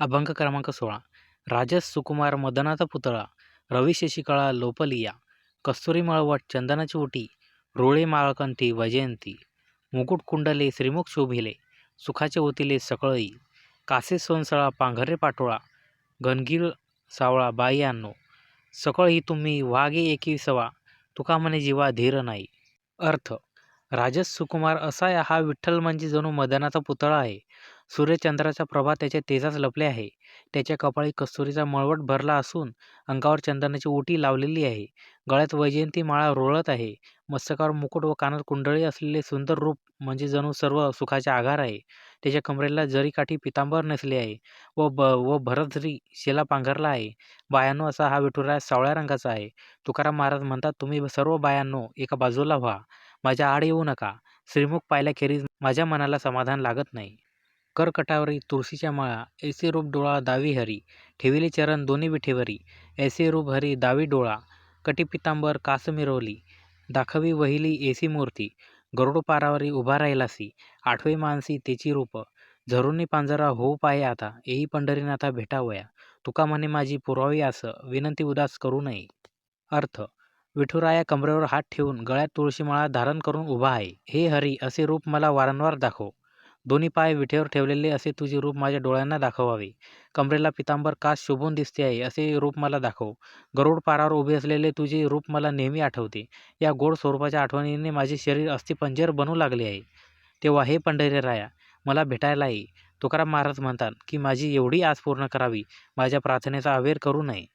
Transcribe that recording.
अभंग क्रमांक सोळा. राजस सुकुमार मदनाचा पुतळा रवी शशिकळा लोपलिया कस्तुरी मळवट चंदनाची ओटी रोळे माळकंती वैजयंती मुकुट कुंडले श्रीमुख शोभिले सुखाचे ओतिले सकळई कासे सोनसळा पांघरे पाटोळा गणगीर सावळा बाई आणो सकळ ही तुम्ही वाघे एकी सवा तुका म्हणे जीवा धीर नाही. अर्थ राजस सुकुमार असा हा विठ्ठल म्हणजे जणू मदनाचा पुतळा आहे. सूर्यचंद्राचा प्रभा त्याच्या तेजात लपले आहे. त्याच्या कपाळी कस्तुरीचा मळवट भरला असून अंगावर चंदनाची ओटी लावलेली आहे. गळ्यात वैजयंती माळा रोळत आहे. मस्तकावर मुकुट व कानात कुंडळी असलेले सुंदर रूप म्हणजे जणू सर्व सुखाचे आगार आहे. त्याच्या कमरेला जरीकाठी पितांबर नेसले आहे व ब व भरतरी शेला पांघरला आहे बायांनो असा हा विठुराया सावळ्या रंगाचा आहे. तुकाराम महाराज म्हणतात तुम्ही सर्व बायांनो एका बाजूला व्हा. माझ्या आड येऊ नका. श्रीमुख पाहिल्याखेरीज माझ्या मनाला समाधान लागत नाही. करकटावरी तुळशीच्या माळा ऐसे रूप डोळा दावी हरी. ठेविले चरण दोन्ही विठेवरी. ऐसे रूप हरी दावी डोळा. कटी पितांबर कास मिरवली दाखवी वहिली एसी मूर्ती. गरुड पारावरी उभा राहिलासी आठवे मानसी तेची रूप. झरुनी पांजरा होऊ पाहे आता. येई पंढरीनाथा भेटावया. तुका म्हणे माझी पुरावी आस. विनंती उदास करू नये. अर्थ. विठुराया कमरेवर हात ठेवून गळ्यात तुळशीमाळा धारण करून उभा आहे. हे हरी असे रूप मला वारंवार दाखव. दोन्ही पाय विठेवर ठेवलेले असे तुझे रूप माझ्या डोळ्यांना दाखवावे. कमरेला पितांबर कास शोभून दिसते आहे असे रूप मला दाखव. गरुड पारावर उभे असलेले तुझे रूप मला नेहमी आठवते. या गोड स्वरूपाच्या आठवणीने माझे शरीर अस्थिपंजर बनू लागले आहे. तेव्हा हे पंढरीराया मला भेटायला ये. तुकाराम महाराज म्हणतात की माझी एवढी आस पूर्ण करावी. माझ्या प्रार्थनेचा अवेर करू नये.